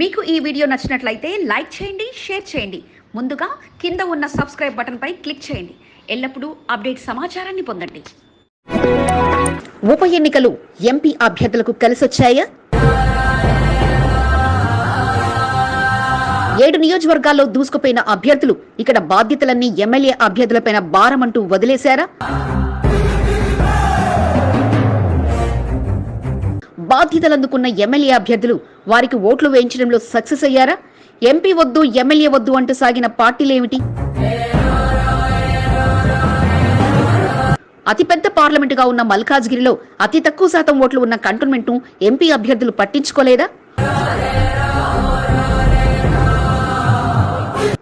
మీకు ఈ వీడియో నచ్చినట్లయితే లైక్ చేయండి షేర్ చేయండి. ముందుగా కింద ఉన్న సబ్స్క్రైబ్ బటన్పై క్లిక్ చేయండి. ఎల్లప్పుడూ అప్డేట్ సమాచారాన్ని పొందండి. ఉప ఎన్నికలు ఎంపీ అభ్యర్థులకు కలిసొచ్చాయా? ఏడు నియోజకవర్గాల్లో దూసుకుపోయిన అభ్యర్థులు ఇక్కడ బాధ్యతలన్నీ ఎమ్మెల్యే అభ్యర్థులపైన భారమంటూ వదిలేశారా? బాధ్యతలందుకున్న ఎమ్మెల్యే అభ్యర్థులు వారికి ఓట్లు వేయించడంలో సక్సెస్ అయ్యారా? ఎంపీ వద్దు ఎమ్మెల్యే వద్దు అంటూ సాగిన పార్టీలేమిటి? అతిపెద్ద పార్లమెంటుగా ఉన్న మల్కాజ్గిరిలో అతి తక్కువ శాతం ఓట్లు ఉన్న కంటోన్మెంట్ను ఎంపీ అభ్యర్థులు పట్టించుకోలేదా?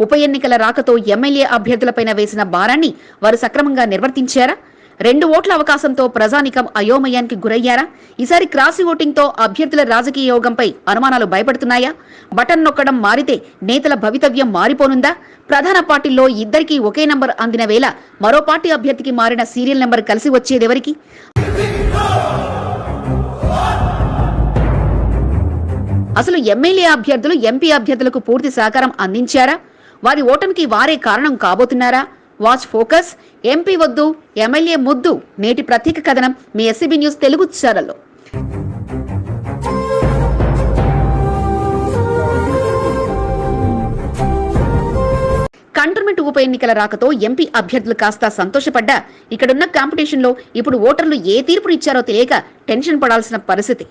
ఉప ఎన్నికల రాకతో ఎమ్మెల్యే అభ్యర్థులపైన వేసిన భారాన్ని వారు సక్రమంగా నిర్వర్తించారా? రెండు ఓట్ల అవకాశంతో ప్రజానికం అయోమయానికి గురయ్యారా? ఈసారి క్రాసి ఓటింగ్తో అభ్యర్థుల రాజకీయ యోగంపై అనుమానాలు భయపడుతున్నాయా? బటన్ నొక్కడం మారితే నేతల భవితవ్యం మారిపోనుందా? ప్రధాన పార్టీల్లో ఇద్దరికీ ఒకే నంబర్ అందిన వేళ మరో పార్టీ అభ్యర్థికి మారిన సీరియల్ నెంబర్ కలిసి వచ్చేదెవరికి? అసలు ఎమ్మెల్యే అభ్యర్థులు ఎంపీ అభ్యర్థులకు పూర్తి సహకారం అందించారా? వారి ఓటమికి వారే కారణం కాబోతున్నారా? Watch focus. ఎంపీ వద్దు ఎమ్మెల్యే ముద్దు. నేటి ప్రత్యేక కథనం మీ ఎస్సీబీ న్యూస్ తెలుగు ఛానల్లో కంటోన్మెంట్ ఉప ఎన్నికల రాకతో ఎంపీ అభ్యర్థులు కాస్త సంతోషపడ్డా. ఇక్కడున్న కాంపిటీషన్లో ఇప్పుడు ఓటర్లు ఏ తీర్పును ఇచ్చారో తెలియక టెన్షన్ పడాల్సిన పరిస్థితి.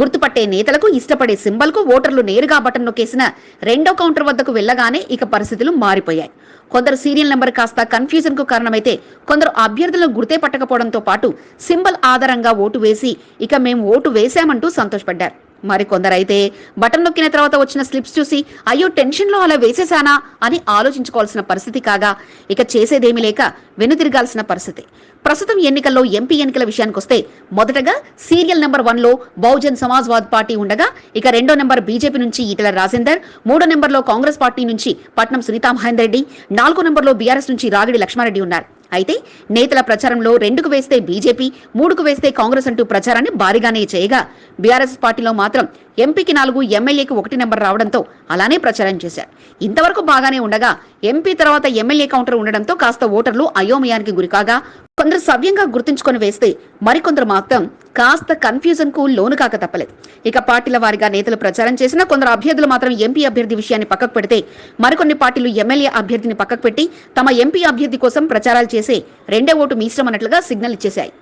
గుర్తుపట్టే నేతలకు ఇష్టపడే సింబల్కు ఓటర్లు నేరుగా బటన్ నొక్కేసిన రెండో కౌంటర్ వద్దకు వెళ్ళగానే ఇక పరిస్థితులు మారిపోయాయి. కొందరు సీరియల్ నెంబర్ కాస్త కన్ఫ్యూజన్కు కారణమైతే కొందరు అభ్యర్థులను గుర్తే పట్టకపోవడంతో పాటు సింబల్ ఆధారంగా ఓటు వేసి ఇక మేము ఓటు వేశామంటూ సంతోషపడ్డారు. మరికొందరైతే బటన్ నొక్కిన తర్వాత వచ్చిన స్లిప్స్ చూసి అయ్యో టెన్షన్లో అలా వేసేశానా అని ఆలోచించుకోవాల్సిన పరిస్థితి కాగా ఇక చేసేదేమీ లేక వెనుతిరగాల్సిన పరిస్థితి. ప్రస్తుతం ఎన్నికల్లో ఎంపీ ఎన్నికల విషయానికి వస్తే మొదటగా సీరియల్ నెంబర్ వన్లో బహుజన్ సమాజ్వాద్ పార్టీ ఉండగా ఇక రెండో నెంబర్ బీజేపీ నుంచి ఈటల రాజేందర్ మూడో నెంబర్లో కాంగ్రెస్ పార్టీ నుంచి పట్నం సునీతా మహేందర్ రెడ్డి నాలుగో నెంబర్లో బీఆర్ఎస్ నుంచి రాగిడి లక్ష్మారెడ్డి ఉన్నారు. అయితే నేతల ప్రచారంలో రెండుకు వేస్తే బీజేపీ మూడుకు వేస్తే కాంగ్రెస్ అంటూ ప్రచారాన్ని భారీగానే చేయగా బీఆర్ఎస్ పార్టీలో మాత్రం ఎంపీకి నాలుగు ఎమ్మెల్యేకి ఒకటి నెంబర్ రావడంతో అలానే ప్రచారం చేశారు. ఇంతవరకు బాగానే ఉండగా ఎంపీ తర్వాత ఎమ్మెల్యే కౌంటర్ ఉండడంతో కాస్త ఓటర్లు అయోమయానికి గురికాగా కొందరు సవ్యంగా గుర్తుంచుకొని వేస్తే మరికొందరు మాత్రం కాస్త కన్ఫ్యూజన్కు లోను కాక తప్పలేదు. ఇక పార్టీల వారిగా నేతలు ప్రచారం చేసిన కొందరు అభ్యర్థులు మాత్రం ఎంపీ అభ్యర్థి విషయాన్ని పక్కకు పెడితే మరికొన్ని పార్టీలు ఎమ్మెల్యే అభ్యర్థిని పక్కకు పెట్టి తమ ఎంపీ అభ్యర్థి కోసం ప్రచారాలు చేసే రెండే ఓటు మిశ్రమన్నట్లుగా సిగ్నల్ ఇచ్చేశాయి.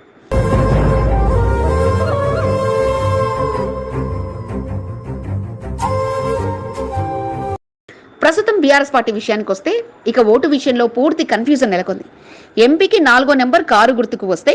ప్రస్తుతం బీఆర్ఎస్ పార్టీ విషయానికి వస్తే ఇక ఓటు విషయంలో పూర్తి కన్ఫ్యూజన్ నెలకొంది. ఎంపీకి నాలుగో నెంబర్ కారు గుర్తుకు వస్తే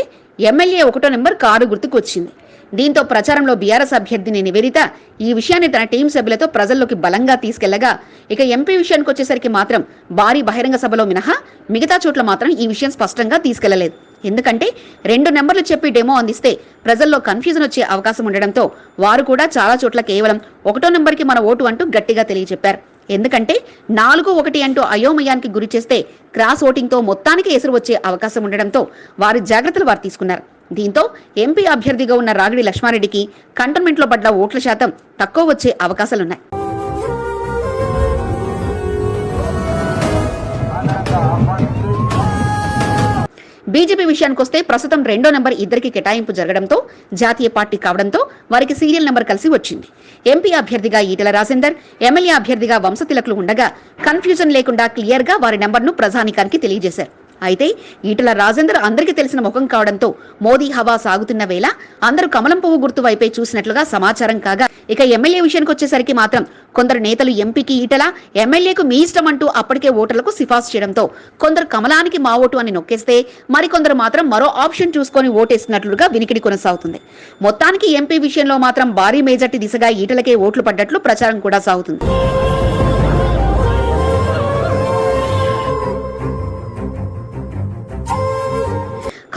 ఎమ్మెల్యే ఒకటో నెంబర్ కారు గుర్తుకు వచ్చింది. దీంతో ప్రచారంలో బీఆర్ఎస్ అభ్యర్థిని నివేదిత ఈ విషయాన్ని తన టీం సభ్యులతో ప్రజల్లోకి బలంగా తీసుకెళ్ళగా ఇక ఎంపీ విషయానికి వచ్చేసరికి మాత్రం భారీ బహిరంగ సభలో మినహా మిగతా చోట్ల మాత్రం ఈ విషయం స్పష్టంగా తీసుకెళ్ళలేదు. ఎందుకంటే రెండు నెంబర్లు చెప్పి డెమో అందిస్తే ప్రజల్లో కన్ఫ్యూజన్ వచ్చే అవకాశం ఉండడంతో వారు కూడా చాలా చోట్ల కేవలం ఒకటో నెంబర్కి మన ఓటు అంటూ గట్టిగా తెలియజెప్పారు. ఎందుకంటే నాలుగు ఒకటి అంటూ అయోమయానికి గురి చేస్తే క్రాస్ ఓటింగ్తో మొత్తానికి ఎసురు వచ్చే అవకాశం ఉండడంతో వారి జాగ్రత్తలు వారు తీసుకున్నారు. దీంతో ఎంపీ అభ్యర్థిగా ఉన్న రాగిడి లక్ష్మారెడ్డికి కంటోన్మెంట్లో పడ్డ ఓట్ల శాతం తక్కువ వచ్చే అవకాశాలున్నాయి. బీజేపీ విషయానికి వస్తే ప్రస్తుతం రెండో నెంబర్ ఇద్దరికి కేటాయింపు జరగడంతో జాతీయ పార్టీ కావడంతో వారికి సీరియల్ నెంబర్ కలిసి వచ్చింది. ఎంపీ అభ్యర్థిగా ఈటల రాజేందర్ ఎమ్మెల్యే అభ్యర్థిగా వంశతిలకులు ఉండగా కన్ఫ్యూజన్ లేకుండా క్లియర్గా వారి నెంబర్ను ప్రజానికానికి తెలియజేశారు. అయితే ఈటల రాజేందర్ అందరికీ తెలిసిన ముఖం కావడంతో మోదీ హవా సాగుతున్న వేళ అందరూ కమలం పువ్వు గుర్తు వైపే చూసినట్లుగా సమాచారం కాగా ఇక ఎమ్మెల్యే విషయానికి వచ్చేసరికి మాత్రం కొందరు నేతలు ఎంపీకి ఈటల ఎమ్మెల్యేకు మీ ఇష్టం అంటూ అప్పటికే ఓటర్లకు సిఫార్సు చేయడంతో కొందరు కమలానికి మా ఓటు అని నొక్కేస్తే మరికొందరు మాత్రం మరో ఆప్షన్ చూసుకొని ఓటేస్తున్నట్లుగా వినికిడి కొనసాగుతుంది. మొత్తానికి ఎంపీ విషయంలో మాత్రం భారీ మేజార్టీ దిశగా ఈటలకే ఓట్లు పడ్డట్లు ప్రచారం కూడా సాగుతుంది.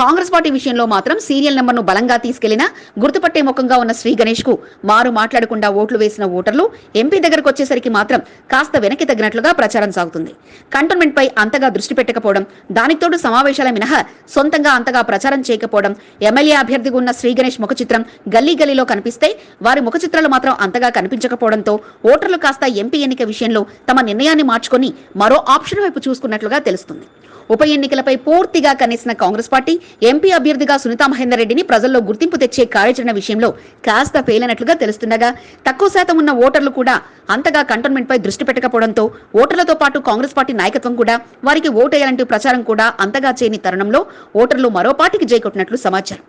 కాంగ్రెస్ పార్టీ విషయంలో మాత్రం సీరియల్ నెంబర్ను బలంగా తీసుకెళ్ళినా గుర్తుపట్టే ముఖంగా ఉన్న శ్రీ గణేష్కు మారు మాట్లాడకుండా ఓట్లు వేసిన ఓటర్లు ఎంపీ దగ్గరకు వచ్చేసరికి మాత్రం కాస్త వెనక్కి తగ్గినట్లుగా ప్రచారం సాగుతుంది. కంటోన్మెంట్ పై అంతగా దృష్టి పెట్టకపోవడం దానితోడు సమావేశాల మినహా సొంతంగా అంతగా ప్రచారం చేయకపోవడం ఎమ్మెల్యే అభ్యర్థిగా ఉన్న శ్రీ గణేష్ ముఖ చిత్రం గల్లీ గల్లీలో కనిపిస్తే వారి ముఖ చిత్రాలు మాత్రం అంతగా కనిపించకపోవడంతో ఓటర్లు కాస్త ఎంపీ ఎన్నిక విషయంలో తమ నిర్ణయాన్ని మార్చుకొని మరో ఆప్షన్ వైపు చూసుకున్నట్లుగా తెలుస్తుంది. ఉప ఎన్నికలపై పూర్తిగా కనేసిన కాంగ్రెస్ పార్టీ ఎంపీ అభ్యర్థిగా సునీతా మహేందర్ రెడ్డిని ప్రజల్లో గుర్తింపు తెచ్చే కార్యాచరణ విషయంలో కాస్త పేలినట్లుగా తెలుస్తుండగా తక్కువ శాతం ఉన్న ఓటర్లు కూడా అంతగా కంటోన్మెంట్ పై దృష్టి పెట్టకపోవడంతో ఓటర్లతో పాటు కాంగ్రెస్ పార్టీ నాయకత్వం కూడా వారికి ఓటేయాలంటూ ప్రచారం కూడా అంతగా చేయని తరుణంలో ఓటర్లు మరో పార్టీకి జైకొట్టినట్లు సమాచారం.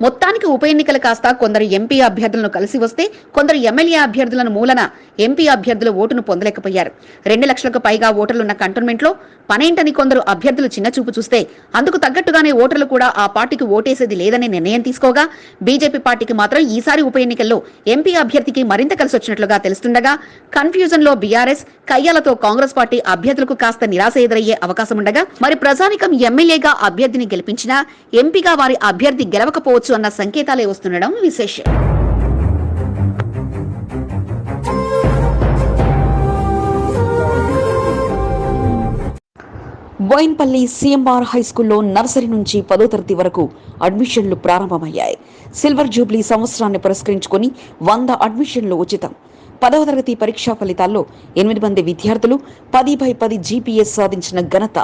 మొత్తానికి ఉప ఎన్నికలు కాస్త కొందరు ఎంపీ అభ్యర్థులను కలిసి వస్తే కొందరు ఎమ్మెల్యే అభ్యర్థులను మూలన ఎంపీ అభ్యర్థులు ఓటును పొందలేకపోయారు. రెండు లక్షలకు పైగా ఓటర్లున్న కంటోన్మెంట్లో పనేంటని కొందరు అభ్యర్థులు చిన్నచూపు చూస్తే అందుకు తగ్గట్టుగానే ఓటర్లు కూడా ఆ పార్టీకి ఓటేసేది లేదనే నిర్ణయం తీసుకోగా బీజేపీ పార్టీకి మాత్రం ఈసారి ఉప ఎన్నికల్లో ఎంపీ అభ్యర్థికి మరింత కలిసి వచ్చినట్లుగా తెలుస్తుండగా కన్ఫ్యూజన్లో బీఆర్ఎస్ కయ్యాలతో కాంగ్రెస్ పార్టీ అభ్యర్థులకు కాస్త నిరాశ ఎదురయ్యే అవకాశం ఉండగా మరి ప్రజానికం ఎమ్మెల్యేగా అభ్యర్థిని గెలిపించినా ఎంపీగా వారి అభ్యర్థి గెలవకపోవచ్చు అన్న సంకేతాలే వస్తుండడం విశేషం. బోయిన్పల్లి సీఎంఆర్ హై స్కూల్లో నర్సరీ నుంచి పదో తరగతి వరకు అడ్మిషన్లు ప్రారంభమయ్యాయి. సిల్వర్ జూబ్లీ సంవత్సరాన్ని పురస్కరించుకొని వంద అడ్మిషన్లు ఉచితం. పదవ తరగతి పరీక్షా ఫలితాల్లో ఎనిమిది మంది విద్యార్థులు పది బై పది జీపీఎస్ సాధించిన ఘనత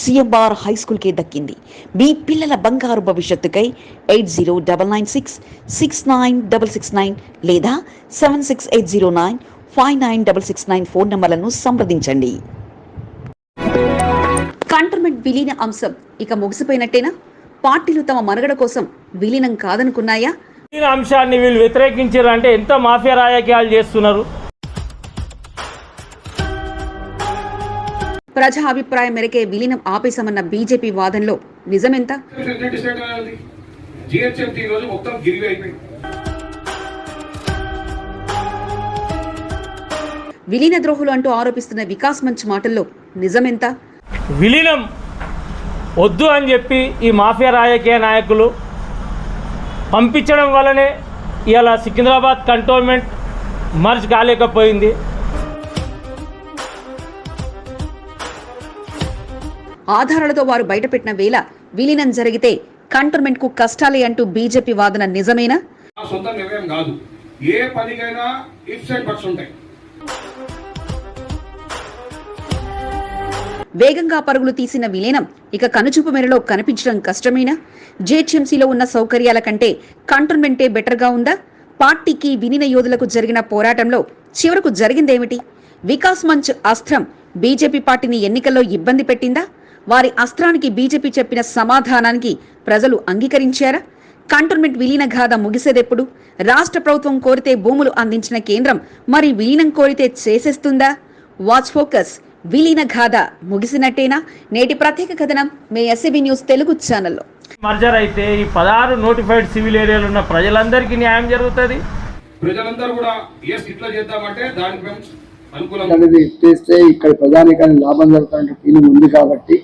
సిఎంఆర్ హై స్కూల్కే దక్కింది. మీ పిల్లల బంగారు భవిష్యత్తుకై eight zero double nine six six nine double six nine లేదా seven six eight zero nine five nine double six nine phone నంబర్లను సంప్రదించండి. కంటర్మెంట్ విలీన అంశం ఇక ముగిసిపోయినట్టేనా? పార్టీలు తమ మనుగడ కోసం విలీనం కాదనుకున్నాయా? అంశాన్ని వీళ్ళు వ్యతిరేకించారు అంటే ఎంత మాఫియా రాజకీయాలు చేస్తున్నారు? ప్రజా అభిప్రాయం మేరకే విలీనం ఆపేశామన్న బీజేపీ వాదనలో నిజమెంత? విలీన ద్రోహులు అంటూ ఆరోపిస్తున్న వికాస్ మంచ్ మాటల్లో నిజమెంత? విలీనం వద్దు అని చెప్పి ఈ మాఫియా రాజకీయ నాయకులు పంపించడం వల్లనే ఇవాళ సికింద్రాబాద్ కంటోన్మెంట్ మర్జ్ కాలేకపోయింది. ఆధారాలతో వారు బయటపెట్టిన వేళ విలీనం జరిగితే కంటోన్మెంట్కు కష్టాలే అంటూ బీజేపీ వాదన నిజమేనా? సొంత నిర్ణయం కాదు. ఏ పనికైనా ఇఫ్ సైడ్ బట్స్ ఉంటాయి. వేగంగా పరుగులు తీసిన విలీనం ఇక కనుచూపు మేరలో కనిపించడం కష్టమేనా? జేహెచ్ఎంసీలో ఉన్న సౌకర్యాల కంటే కంటోన్మెంటే బెటర్గా ఉందా? పార్టీకి విలీన యోధులకు జరిగిన పోరాటంలో చివరకు జరిగిందేమిటి? వికాస్ మంచ్ అస్త్రం బీజేపీ పార్టీని ఎన్నికల్లో ఇబ్బంది పెట్టిందా? వారి అస్త్రానికి బీజేపీ చెప్పిన సమాధానానికి ప్రజలు అంగీకరించారా? కంటోన్మెంట్ విలీన గాథ ముగిసేదెప్పుడు? రాష్ట్ర ప్రభుత్వం కోరితే భూములు అందించిన కేంద్రం మరి విలీనం కోరితే చేసేస్తుందా? వాచ్ ఫోకస్ విలీన గాథ ముగిసినట్టేనా? నేటి ప్రత్యేక కథనం మీ ఎస్సీబీ న్యూస్ తెలుగు ఛానల్లో. మర్జర్ అయితే ఈ పదహారు నోటిఫైడ్ సివిల్ ఏరియాలో ఉన్న ప్రజలందరికీ న్యాయం జరుగుతుంది. ప్రజలందరూ కూడా ఎస్ ఇట్లా చేద్దామంటే దానికి మేము అనుకూలంగా అనేది చేస్తే ఇక్కడ ప్రధానికానికి లాభం జరుగుతున్న ఫీలింగ్ ఉంది కాబట్టి.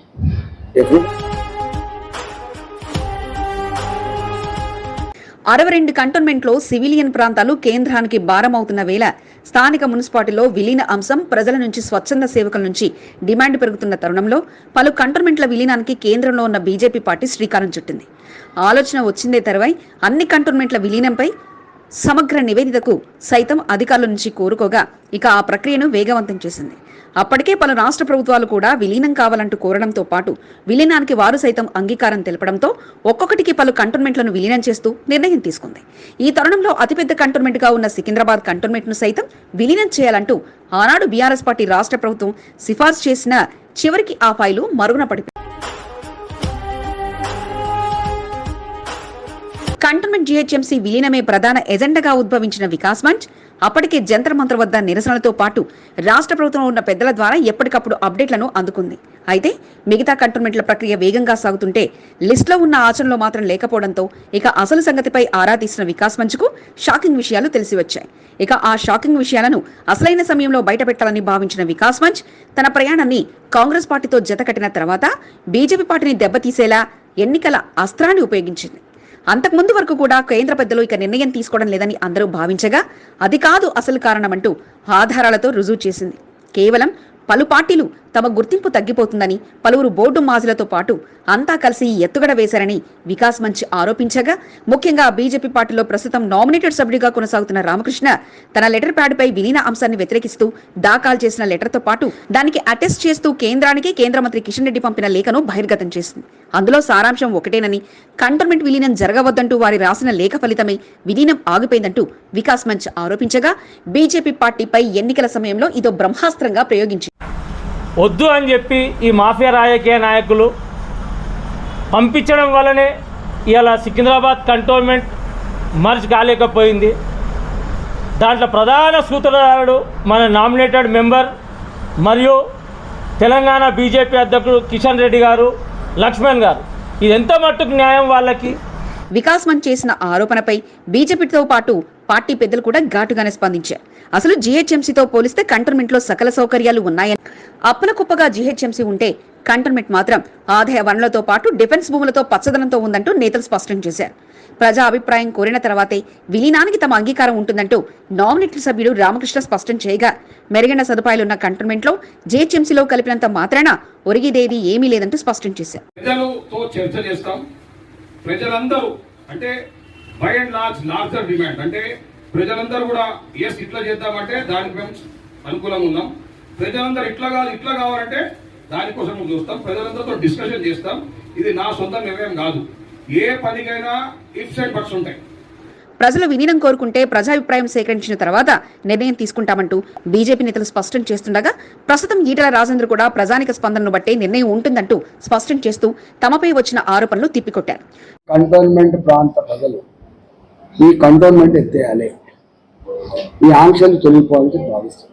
అరవై రెండు కంటోన్మెంట్లో సివిలియన్ ప్రాంతాలు కేంద్రానికి భారం అవుతున్న వేళ స్థానిక మున్సిపాలిటీలో విలీన అంశం ప్రజల నుంచి స్వచ్ఛంద సేవకుల నుంచి డిమాండ్ పెరుగుతున్న తరుణంలో పలు కంటోన్మెంట్ల విలీనానికి కేంద్రంలో ఉన్న బీజేపీ పార్టీ శ్రీకారం చుట్టింది. ఆలోచన వచ్చిందే తరువై అన్ని కంటోన్మెంట్ల విలీనంపై సమగ్ర నివేదికకు సైతం అధికారుల నుంచి కోరుకోగా ఇక ఆ ప్రక్రియను వేగవంతం చేసింది. అప్పటికే పలు రాష్ట్ర ప్రభుత్వాలు కూడా విలీనం కావాలంటూ కోరడంతో పాటు విలీనానికి వారు సైతం అంగీకారం తెలపడంతో ఒక్కొక్కటికి పలు కంటోన్మెంట్లను విలీనం చేస్తూ నిర్ణయం తీసుకుంది. ఈ తరుణంలో అతిపెద్ద కంటోన్మెంట్గా ఉన్న సికింద్రాబాద్ కంటోన్మెంట్ను సైతం విలీనం చేయాలంటూ ఆనాడు బీఆర్ఎస్ పార్టీ రాష్ట్ర ప్రభుత్వం సిఫార్సు చేసిన చివరికి ఆ ఫైలు మరుగున పడిపోయింది. కంటోన్మెంట్ జీహెచ్ఎంసీ విలీనమే ప్రధాన ఎజెండాగా ఉద్భవించిన వికాస్ మంచ్ అప్పటికే జంతర్ మంత్ర వద్ద నిరసనలతో పాటు రాష్ట్ర ప్రభుత్వం ఉన్న పెద్దల ద్వారా ఎప్పటికప్పుడు అప్డేట్లను అందుకుంది. అయితే మిగతా కంటోన్మెంట్ల ప్రక్రియ వేగంగా సాగుతుంటే లిస్టులో ఉన్న ఆచరణలో మాత్రం లేకపోవడంతో ఇక అసలు సంగతిపై ఆరా తీసిన వికాస్ మంచ్కు షాకింగ్ విషయాలు తెలిసి వచ్చాయి ఇక ఆ షాకింగ్ విషయాలను అసలైన సమయంలో బయటపెట్టాలని భావించిన వికాస్ మంచ్ తన ప్రయాణాన్ని కాంగ్రెస్ పార్టీతో జతకట్టిన తర్వాత బీజేపీ పార్టీని దెబ్బతీసేలా ఎన్నికల అస్త్రాన్ని ఉపయోగించింది. అంతకుముందు వరకు కూడా కేంద్ర పెద్దలు ఇక నిర్ణయం తీసుకోవడం లేదని అందరూ భావించగా అది కాదు అసలు కారణమంటూ ఆధారాలతో రుజువు చేసింది. కేవలం పలు పార్టీలు తమ గుర్తింపు తగ్గిపోతుందని పలువురు బోర్డు మాజులతో పాటు అంతా కలిసి ఎత్తుగడ వేశారని వికాస్ మంచ్ ఆరోపించగా ముఖ్యంగా బీజేపీ పార్టీలో ప్రస్తుతం నామినేటెడ్ సభ్యుడిగా కొనసాగుతున్న రామకృష్ణ తన లెటర్ ప్యాడ్పై విలీన అంశాన్ని వ్యతిరేకిస్తూ దాఖలు చేసిన లెటర్తో పాటు దానికి అటెస్ట్ చేస్తూ కేంద్రానికి కేంద్ర మంత్రి కిషన్ రెడ్డి పంపిన లేఖను బహిర్గతం చేసింది. అందులో సారాంశం ఒకటేనని కంటోన్మెంట్ విలీనం జరగవద్దంటూ వారి రాసిన లేఖ ఫలితమే విలీనం ఆగిపోయిందంటూ వికాస్ మంచ్ ఆరోపించగా బీజేపీ పార్టీపై ఎన్నికల సమయంలో ఇదో బ్రహ్మాస్త్రంగా ప్రయోగించింది. వద్దు అని చెప్పి ఈ మాఫియా రాజకీయ నాయకులు పంపించడం వల్లనే ఇలా సికింద్రాబాద్ కంటోన్మెంట్ మర్జ్ కాలేకపోయింది. దాంట్లో ప్రధాన సూత్రధారుడు మన నామినేటెడ్ మెంబర్ మరియు తెలంగాణ బీజేపీ అధ్యక్షుడు కిషన్ రెడ్డి గారు లక్ష్మణ్ గారు. ఇది ఎంత మట్టుకు న్యాయం వాళ్ళకి? వికాస్ మన్ చేసిన ఆరోపణపై బీజేపీతో పాటు పార్టీ పెద్దలు కూడా ఘాటుగానే స్పందించారు. అసలు జీహెచ్ఎంసీతో పోలిస్తే కంటర్మెంట్లో సకల సౌకర్యాలు ఉన్నాయని అప్పుల కుప్పగా జీహెచ్ఎంసీ ఉంటే కంటోన్మెంట్ మాత్రం ఆదాయ వనరులతో పాటు డిఫెన్స్ భూములతో పచ్చదనంతో ఉందంటూ నేతలు స్పష్టం చేశారు. ప్రజా అభిప్రాయం కోరిన తర్వాతే విలీనానికి తమ అంగీకారం ఉంటుందంటూ నామినేటెడ్ సభ్యుడు రామకృష్ణ స్పష్టం చేయగా మెరుగైన సదుపాయాలున్న కంటోన్మెంట్లో జీహెచ్ఎంసీలో కలిపినంత మాత్రాన ఒరిగిదేది ఏమీ లేదంటూ స్పష్టం చేశారు. ప్రజలందరూ అంటే by and large larger demand అంటే ప్రజలందరూ కూడా ఎస్ ఇట్లా చేద్దామంటే దానికి మేము అనుకూలంగా ఉన్నాం. ప్రజలందరూ ఇట్లా కాదు ఇట్లా కావాలంటే దానికోసం మేము చూస్తాం. ప్రజలందరితో డిస్కషన్ చేస్తాం. ఇది నా సొంత నిర్ణయం కాదు. ఏ పనికైనా ఇఫ్స్ అండ్ బట్స్ ఉంటాయి. ప్రజలు విలీనం కోరుకుంటే ప్రజాభిప్రాయం సేకరించిన తర్వాత నిర్ణయం తీసుకుంటామంటూ బీజేపీ నేతలు స్పష్టం చేస్తుండగా ప్రస్తుతం ఈటల రాజేంద్ర కూడా ప్రజానిక స్పందనను బట్టే నిర్ణయం ఉంటుందంటూ స్పష్టం చేస్తూ తమపై వచ్చిన ఆరోపణలు తిప్పికొట్టారు. కంటోన్మెంట్ ప్రాంత ప్రజలు ఈ కంటోన్మెంట్ ఎత్తేయాలి. ఈ ఆంక్షలు తొలగిపోవాలని భావిస్తున్నారు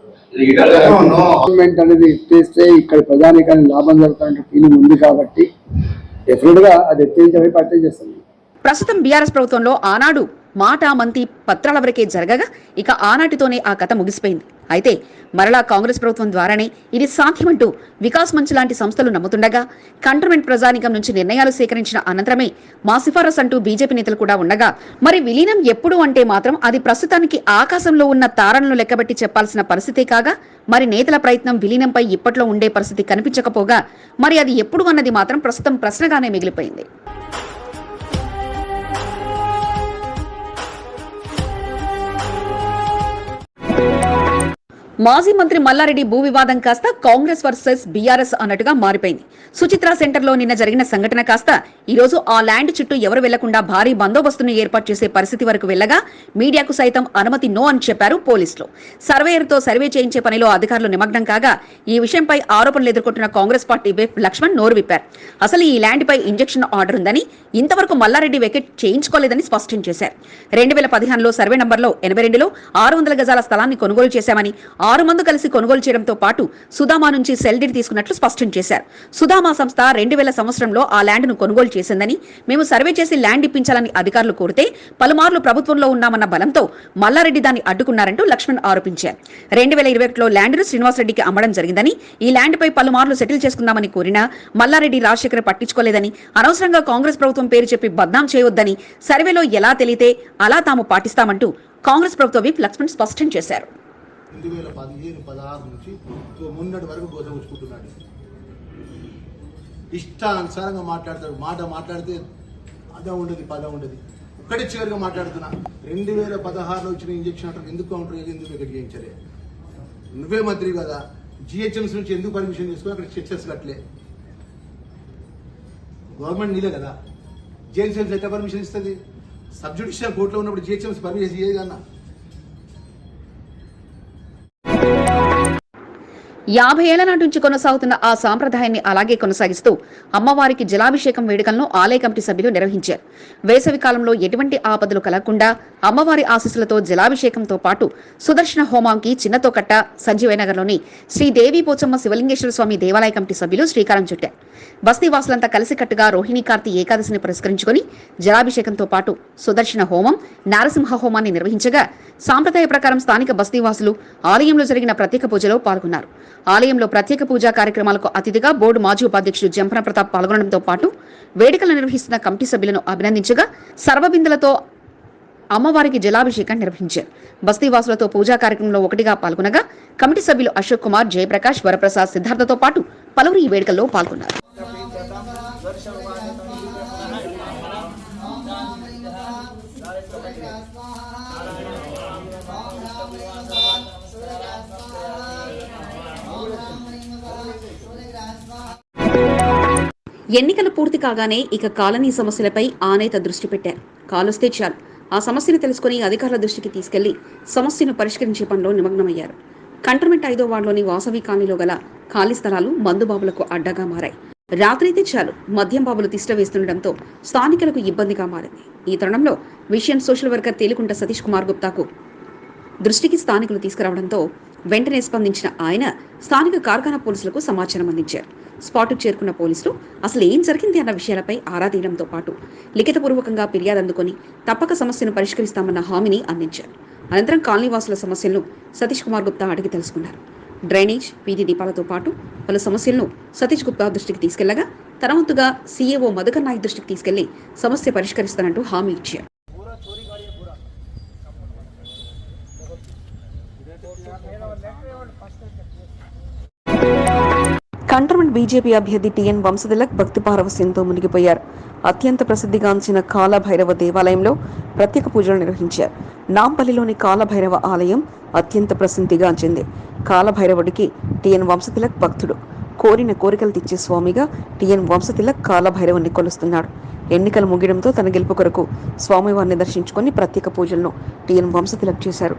కంటోన్మెంట్ అనేది ఎత్తేస్తే ఇక్కడ ప్రజానికానికి లాభం జరుగుతున్న ఫీలింగ్ ఉంది కాబట్టి డెఫినెట్గా అది ఎత్తేయించే ప్రయత్నం చేస్తుంది ప్రస్తుతం బీఆర్ఎస్ ప్రభుత్వంలో ఆనాడు మాట మంతి పత్రాల వరకే జరగగా ఇక ఆనాటితోనే ఆ కథ ముగిసిపోయింది. అయితే మరలా కాంగ్రెస్ ప్రభుత్వం ద్వారానే ఇది సాధ్యమంటూ వికాస్ మంచ్ లాంటి సంస్థలు నమ్ముతుండగా కంటర్మెంట్ ప్రజానికం నుంచి నిర్ణయాలు సేకరించిన అనంతరమే మా సిఫారసు అంటూ బీజేపీ నేతలు కూడా ఉండగా మరి విలీనం ఎప్పుడు అంటే మాత్రం అది ప్రస్తుతానికి ఆకాశంలో ఉన్న తారలను లెక్కబెట్టి చెప్పాల్సిన పరిస్థితే కాగా మరి నేతల ప్రయత్నం విలీనంపై ఇప్పట్లో ఉండే పరిస్థితి కనిపించకపోగా మరి అది ఎప్పుడు అన్నది మాత్రం ప్రస్తుతం ప్రశ్నగానే మిగిలిపోయింది. మాజీ మంత్రి మల్లారెడ్డి భూ వివాదం కాస్త కాంగ్రెస్ వర్సెస్ బీఆర్ఎస్ అన్నట్టుగా మారిపోయింది. సుచిత్ర సెంటర్లో నిన్న జరిగిన సంఘటన కాస్త ఈ రోజు ఆ ల్యాండ్ చుట్టూ ఎవరు వెళ్ళకుండా భారీ బందోబస్తును ఏర్పాటు చేసే పరిస్థితి వరకు వెళ్ళగా మీడియాకు సైతం అనుమతి నో అని చెప్పారు పోలీసులు. సర్వేయర్తో సర్వే చేయించే పనిలో అధికారులు నిమగ్నం కాగా ఈ విషయంపై ఆరోపణలు ఎదుర్కొంటున్న కాంగ్రెస్ పార్టీ విప్ లక్ష్మణ్ నోరు విప్పారు. అసలు ఈ ల్యాండ్ పై ఇంజెక్షన్ ఆర్డర్ ఉందని ఇంతవరకు మల్లారెడ్డి వెకెట్ చేయించుకోలేదని స్పష్టం చేశారు. రెండు వేల పదిహేనులో సర్వే నంబర్లో ఎనభై రెండులో ఆరు వందల గజాల స్థలాన్ని కొనుగోలు చేశామని ఆరు మంది కలిసి కొనుగోలు చేయడంతో పాటు సుధామా నుంచి సెల్ డీడ్ తీసుకున్నట్లు స్పష్టం చేశారు. సుధామా సంస్థ రెండు వేల సంవత్సరంలో ఆ ల్యాండ్ను కొనుగోలు చేసిందని మేము సర్వే చేసి ల్యాండ్ ఇప్పించాలని అధికారులు కోరితే పలుమార్లు ప్రభుత్వంలో ఉన్నామన్న బలంతో మల్లారెడ్డి దాన్ని అడ్డుకున్నారంటూ లక్ష్మణ్ ఆరోపించారు. రెండు వేల ఇరవై ఒకటిలో ల్యాండ్ను శ్రీనివాసరెడ్డికి అమ్మడం జరిగిందని ఈ ల్యాండ్పై పలుమార్లు సెటిల్ చేసుకుందామని కోరినా మల్లారెడ్డి రాజశేఖర్ పట్టించుకోలేదని అనవసరంగా కాంగ్రెస్ ప్రభుత్వం పేరు చెప్పి బద్నాం చేయొద్దని సర్వేలో ఎలా తెలితే అలా తాము పాటిస్తామంటూ కాంగ్రెస్ ప్రభుత్వ విప్ లక్ష్మణ్ స్పష్టం చేశారు. రెండు వేల పదిహేను పదహారు నుంచి మొన్నటి వరకు గోసగుచ్చుకుంటున్నాడు ఇష్టానుసారంగా మాట్లాడతాడు. మాట మాట్లాడితే అదే ఉండదు పద ఉండదు. ఒక్కడే చివరిగా మాట్లాడుతున్నా. రెండు వేల పదహారులో వచ్చిన ఇంజక్షన్ అంటారు. ఎందుకు కౌంటర్ ఎందుకు ఇక్కడ చేయించలే? నువ్వే మంత్రి కదా. జిహెచ్ఎంసీ నుంచి ఎందుకు పర్మిషన్ తీసుకుని అక్కడ చర్చస్ కట్టలే. గవర్నమెంట్ నీలే కదా. జిహెచ్ఎంసీ ఎట్లా పర్మిషన్ ఇస్తుంది? సబ్జుడిషియల్ కోర్టులో ఉన్నప్పుడు జిహెచ్ఎంసీ పర్మిషన్ ఇయ్యేది కన్నా యాభై ఏళ్ళ నాటి నుంచి కొనసాగుతున్న ఆ సాంప్రదాయాన్ని అలాగే కొనసాగిస్తూ అమ్మవారికి జలాభిషేకం వేడుకలను ఆలయ కమిటీ సభ్యులు నిర్వహించారు. వేసవి కాలంలో ఎటువంటి ఆపదలు కలగకుండా అమ్మవారి ఆశీస్సులతో జలాభిషేకంతో పాటు సుదర్శన హోమాంకి చిన్నతో కట్ట సంజీవనగర్లోని శ్రీదేవి పోచమ్మ శివలింగేశ్వర స్వామి దేవాలయ కమిటీ సభ్యులు శ్రీకారం చుట్టారు. బస్తీవాసులంతా కలిసికట్టుగా రోహిణీ కార్తీ ఏకాదశిని పురస్కరించుకొని జలాభిషేకంతో పాటు సుదర్శన హోమం నారసింహ హోమాన్ని నిర్వహించగా సాంప్రదాయ ప్రకారం స్థానిక బస్తీవాసులు ఆలయంలో జరిగిన ప్రత్యేక పూజలో పాల్గొన్నారు. ఆలయంలో ప్రత్యేక పూజా కార్యక్రమాలకు అతిథిగా బోర్డు మాజీ ఉపాధ్యక్షుడు జంపన ప్రతాప్ పాల్గొనడంతో పాటు వేడుకలు నిర్వహిస్తున్న కమిటీ సభ్యులను అభినందించగా సర్వబిందులతో అమ్మవారికి జలాభిషేకం నిర్వహించారు. బస్తీవాసులతో పూజా కార్యక్రమంలో ఒకటిగా పాల్గొనగా కమిటీ సభ్యులు అశోక్ కుమార్ జయప్రకాష్ వరప్రసాద్ సిద్ధార్థతో పాటు పలువురు ఈ వేడుకల్లో పాల్గొన్నారు. ఎన్నికలు పూర్తి కాగానే ఇక కాలనీ సమస్యలపై ఆనేత దృష్టి పెట్టారు. కాలుస్తే చాలు. ఆ సమస్యను తెలుసుకుని అధికారుల దృష్టికి తీసుకెళ్ళి సమస్యను పరిష్కరించే పనిలో నిమగ్నమయ్యారు. కంటర్మెంట్ ఐదో వార్డులోని వాసవి కాలనీలో గల ఖాళీ స్థలాలు మందుబాబులకు అడ్డగా మారాయి. రాత్రైతే చాలు. మద్యం బాబులు తిష్ట వేస్తుండటంతో స్థానికులకు ఇబ్బందిగా మారింది. ఈ తరుణంలో విషయం సోషల్ వర్కర్ తేలికుంట సతీష్ కుమార్ గుప్తాకు దృష్టికి స్థానికులు తీసుకురావడంతో వెంటనే స్పందించిన ఆయన స్థానిక కార్ఖానా పోలీసులకు సమాచారం అందించారు. స్పాటుకు చేరుకున్న పోలీసులు అసలు ఏం జరిగింది అన్న విషయాలపై ఆరా తీయడంతో పాటు లిఖితపూర్వకంగా ఫిర్యాదు అందుకొని తప్పక సమస్యను పరిష్కరిస్తామన్న హామీని అందించారు. అనంతరం కాలనీవాసుల సమస్యలను సతీష్ కుమార్ గుప్తా అడిగి తెలుసుకున్నారు. డ్రైనేజ్ వీధి దీపాలతో పాటు పలు సమస్యలను సతీష్ గుప్తా దృష్టికి తీసుకెళ్ళగా తన వంతుగా సీఏఓ మధుకర్ నాయక్ దృష్టికి తీసుకెళ్ళి సమస్య పరిష్కరిస్తానంటూ హామీ ఇచ్చారు. కంటర్మెంట్ బీజేపీ అభ్యర్థి టిఎన్ వంశతిలక్ భక్తి పారవస్యంతో మునిగిపోయారు. అత్యంత ప్రసిద్ధిగాంచిన కాలభైరవ దేవాలయంలో ప్రత్యేక పూజలు నిర్వహించారు. నాంపల్లిలోని కాలభైరవ ఆలయం అత్యంత ప్రసిద్ధిగాంచింది. కాలభైరవుడికి టిఎన్ వంశతిలక్ భక్తుడు. కోరిన కోరికలు తెచ్చే స్వామిగా టిఎన్ వంశతిలక్ కాలభైరవుని కొలుస్తున్నాడు. ఎన్నికలు ముగియడంతో తన గెలుపు కొరకు స్వామివారిని దర్శించుకొని ప్రత్యేక పూజలను టిఎన్ వంశతిలక్ చేశారు.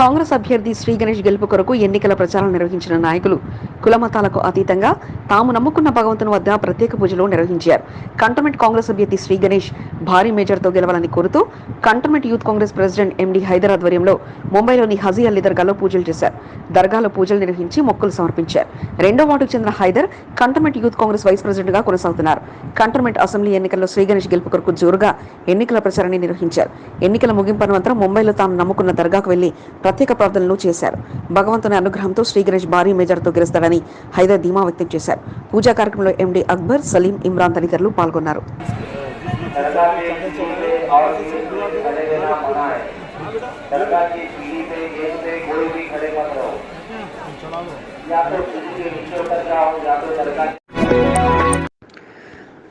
కాంగ్రెస్ అభ్యర్థి శ్రీ గణేష్ గెలుపు కొరకు ఎన్నికల ప్రచారం నిర్వహించిన నాయకులు కులమతాలకు అతీతంగా తాము నమ్ముకున్న భగవంతుని వద్ద ప్రత్యేక పూజలు నిర్వహించారు. కంటోన్మెంట్ కాంగ్రెస్ అభ్యర్థి శ్రీ గణేష్ భారీ మేజర్తో గెలవాలని కోరుతూ cantonment youth Congress president MD Haider ఆధ్వర్యంలో ముంబైలోని హజీ అల్లీ దర్గాలో పూజలు చేశారు. దర్గాలో పూజలు నిర్వహించి మొక్కులు సమర్పించారు. రెండో వార్డుకు చెందిన Haider cantonment youth Congress vice ప్రెసిడెంట్గా కొనసాగుతున్నారు. కంటోన్మెంట్ అసెంబ్లీ ఎన్నికల్లో శ్రీ గణేష్ గెలుపు కొరకు జోరుగా ఎన్నికల ప్రచారాన్ని నిర్వహించారు. ఎన్నికల ముగింపు అనంతరం ముంబైలో తాను నమ్ముకున్న దర్గాకు వెళ్ళి ప్రత్యేక ప్రార్థనలు చేశారు భగవంతుని అనుగ్రహంతో శ్రీ గణేష్ భారీ మేజర్తో గెలుస్తాడని హైదర్ ధీమా వ్యక్తం చేశారు పూజా కార్యక్రమంలో ఎండి అక్బర్ సలీం ఇమ్రాన్ తదితరులు పాల్గొన్నారు सरकार के पीढ़ी पे और भी खड़े रहना मना है सरकार की पीढ़ी पे गेट पे कोई भी खड़े मत रहो या तो पीढ़ी के नीचे उतर जाओ या तो सरकार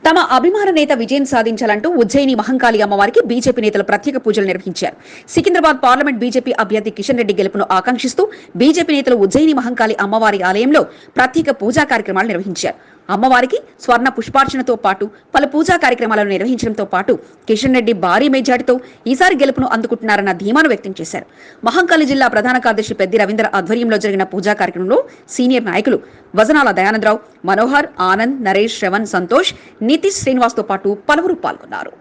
తమ అభిమాన నేత విజయం సాధించాలంటూ ఉజ్జయిని మహంకాళి అమ్మవారికి బీజేపీ నేతలు ప్రత్యేక పూజలు నిర్వహించారు. సికింద్రాబాద్ పార్లమెంట్ బీజేపీ అభ్యర్థి కిషన్ రెడ్డి గెలుపును ఆకాంక్షిస్తూ బీజేపీ నేతలు ఉజ్జయిని మహంకాళి అమ్మవారి ఆలయంలో ప్రత్యేక పూజా కార్యక్రమాలు నిర్వహించారు. అమ్మవారికి స్వర్ణ పుష్పార్చనతో పాటు పలు పూజా కార్యక్రమాలను నిర్వహించడంతో పాటు కిషన్ రెడ్డి భారీ మేజాటితో ఈసారి గెలుపును అందుకుంటున్నారన్న ధీమాను వ్యక్తం చేశారు. మహంకాళి జిల్లా ప్రధాన కార్యదర్శి పెద్ది రవీంద్ర ఆధ్వర్యంలో జరిగిన పూజా కార్యక్రమంలో సీనియర్ నాయకులు వజనాల దయానందరావు మనోహర్ ఆనంద్ నరేష్ శ్రవణ్ సంతోష్ నితీష్ శ్రీనివాస్తో పాటు పలువురు పాల్గొన్నారు.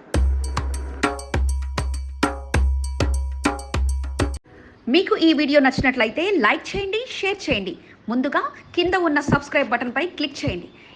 మీకు ఈ వీడియో నచ్చినట్లయితే లైక్ చేయండి షేర్ చేయండి. ముందుగా కింద ఉన్న సబ్స్క్రైబ్ బటన్పై క్లిక్ చేయండి.